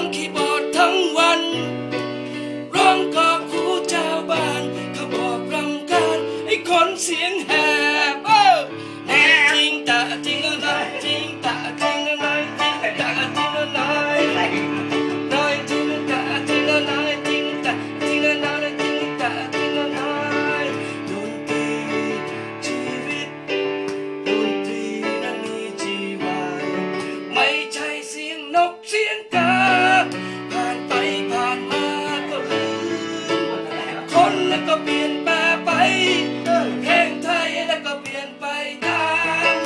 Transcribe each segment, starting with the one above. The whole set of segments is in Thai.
ควง ก็เปลี่ยนแปลไปเพลงไทยแล้วก็เปลี่ยนไปตาม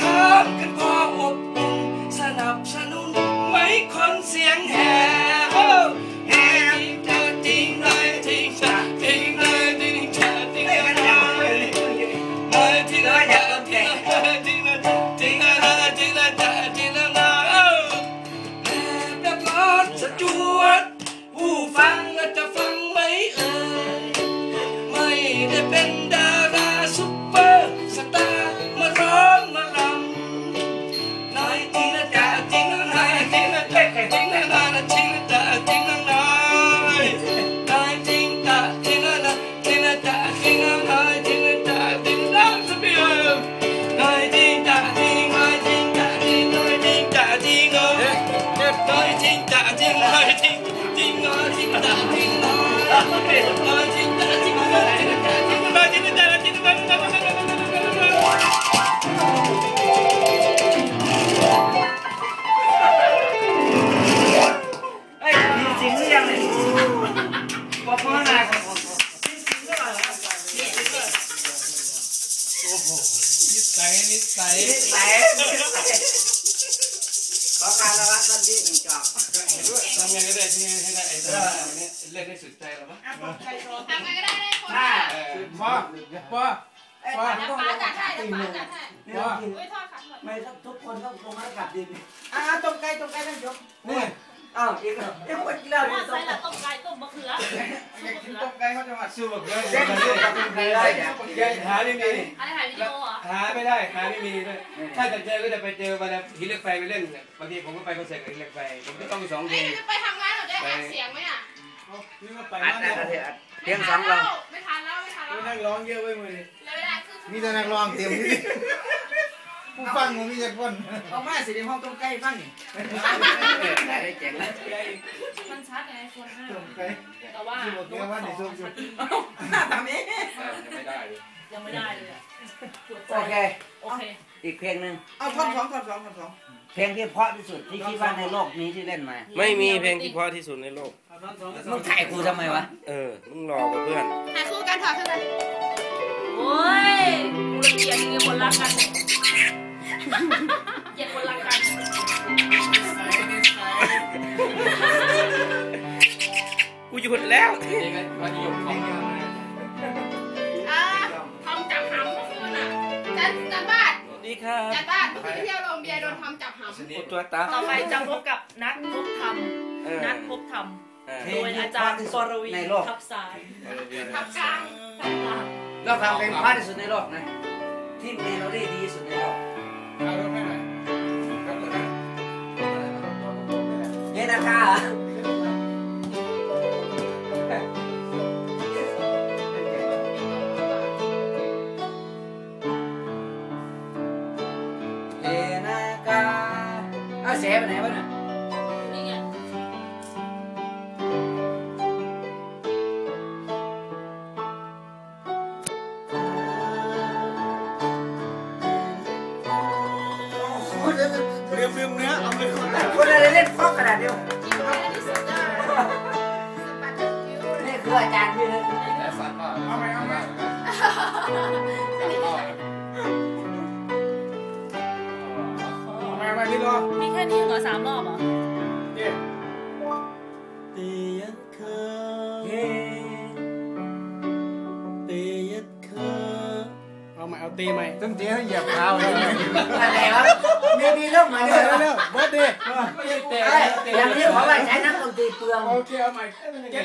ถามกันพออบอุ่นสนับสนุนไหมคนเสียงแหบแหบจริงเธอจริงเลยจ สุดใจหรอปะทำไงก็ได้ได้คนห้าเออพ่อพ่อเอ้ยเดี๋ยวป้าจัดให้เดี๋ยวป้าจัดให้พ่ออุ้ยทอดขัดหมดไม่ทุกคนต้องลงมากับดินอ่าตรงไกลตรงไกลท่านยกนี่อ้าวอีกแล้วยังหมดแล้วว่าเนี่ยใส่ละต้มไก่ต้มมะเขืออยากกินต้มไก่เขาจะมาสู้แบบเยอะเส้นเส้นกับเป็นใครได้เนี่ยหาไม่มีอะไรถ่ายวิดีโอเหรอหาไม่ได้หาไม่มีด้วยถ้าจะเจอก็จะไปเจอวันหินเหล็กไฟไปเล่นบางทีผมก็ไปคอนเสิร์ตกับหินเหล็กไฟผมก็ต้องสองเพเอ้ลยงจะไปทำงานหนูได้อัดเสียงไหมอะ นี่มาไปอัดนั่อังดอัดเตรียมสองลไม่ทันแล้วไม่ทันแล้วนักร้องเยอะเว้ยมือเลยเวลาคือมีแต่นักร้องเต็มที่ผู้ฟังมีแต่คนเอามาสิในห้องตรงไกลฟังนี่ได้เจ๋งเลยมันชัดไงชวนห้าต้มไก่แต่ว่าที่บอกเยอะว่าในช่วงทำเองไม่ได้เลยยังไม่ได้เลยอะปวดใจโอเคโอเค อีกเพลงหนึ่งเอาท่อนสองท่อนสองท่อนสองเพลงที่เพราะที่สุดที่คิดว่าในโลกนี้ที่เล่นมาไม่มีเพลงที่เพราะที่สุดในโลกมึงถ่ายกูทำไมวะเออมึงรอกับเพื่อนถ่ายคู่กันถอดขึ้นเลยโอ้ยกูเกลียดมีคนรักกันเกลียดคนรักกันกูหยุดแล้วอ่า คืนเที่ยวโรงเบียร์โดนทำจับหำตัวตา ต่อไปจะพบกับนัดพบธรรมเออนัดพบธรรมเออเพลโดงยที่อาเพจารราะย์ที่ปสุดรวีในโลกทับสายทับกลางเราทำเพลงเพราะที่สุดในโลกนะที่เมโลดี้ดีที่สุดในโลกเอารถให้หน่อยรถเลยนะเฮ้ยนะคะ เอาเสียไปไหนวะเนี่ยนี่ไงเรียมเรียมเนื้อเอาเลยคนคนอะไรเล่นฟอกขนาดเดียวกินไปแล้วที่สุดยอดสปัดคิวนี่คืออาจารย์พี่เลยเอาไหมเอาไห ตีไหมต้องเจ๊ให้เหยียบเท้าเลยอะไรครับมีมีเรื่องใหม่เร็เลวยเร็วเบิร์ดเดย์อย่างที่เขาว่าใช้นักดนตรีเปลืองโอเคเอาใหม่เก็บ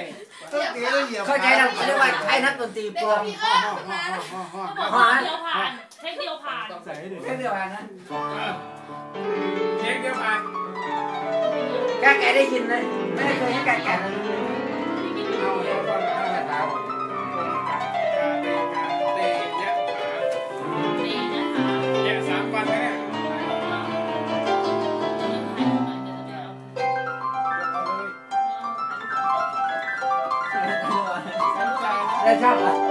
ต้องเจ๊ให้เหยียบเข้าใจเราเรียกว่าใช้นักดนตรีเปลืองเขาบอกเดียวผ่านเทคเดียวผ่านใส่ให้ดูแค่เดียวกันนะเช็คเดียวผ่านแกแกได้ยินเลยไม่ได้เคยให้แกแกเลยเอา ไ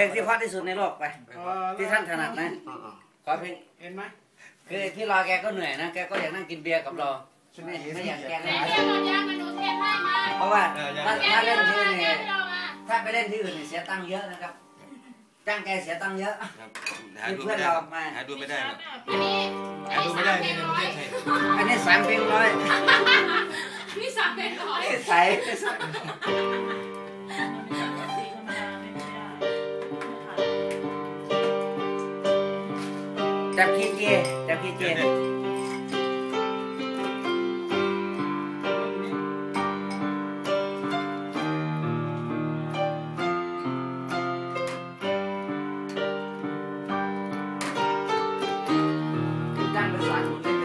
ลงเอาเพลงที่เพราะที่สุดในโลกไป ที่ท่านถนัดนะ ขอเพลงเห็นไหมคือที่รอแกก็เหนื่อยนะ แกก็อยากนั่งกินเบียร์กับเราไม่ไม่อยากแกไหนนะเรียกหมดยังมาหนูเทนให้มาเพราะว่าถ้าแกถ้าเรีเล่ยนกที่มาอื่นแกเนี่ยไม่รอมาถ้าไปเล่นที่อื่นเนี่ยเสียตังค์เยอะนะครับจ้างแกเสียตังค์เยอะหามีดูเพื่อไม่นได้เรามาหาดูไม่ได้หรอกอันนี้หาดูไม่ได้ในประเทศไทยอันนี้สามเพลงร้อยนี่สามเป็นร้อยใส่ จับคีย์เจจับคีย์เจจ้าง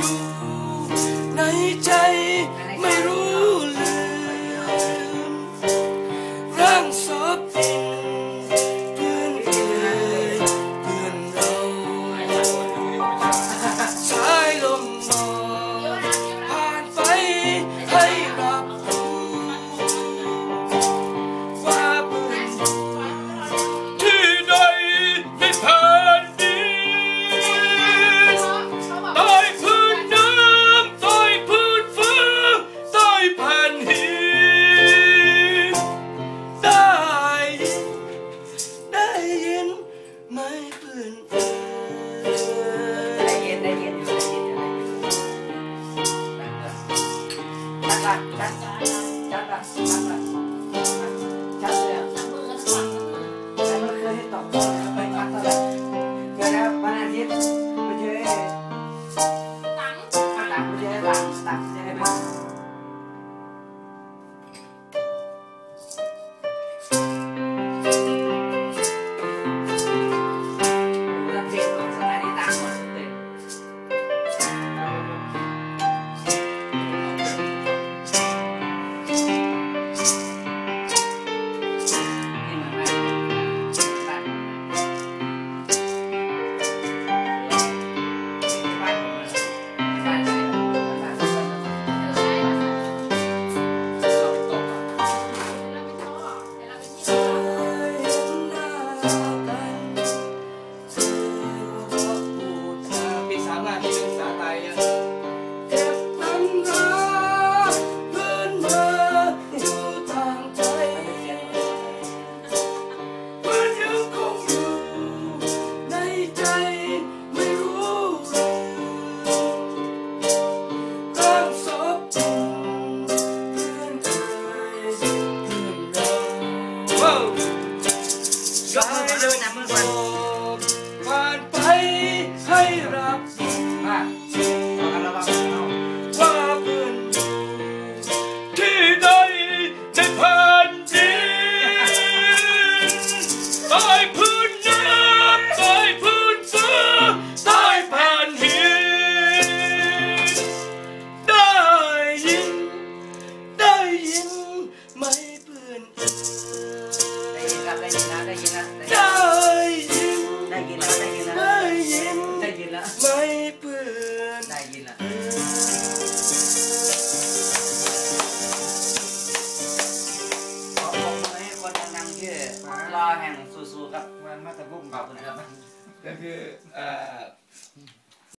อยู่ในใจ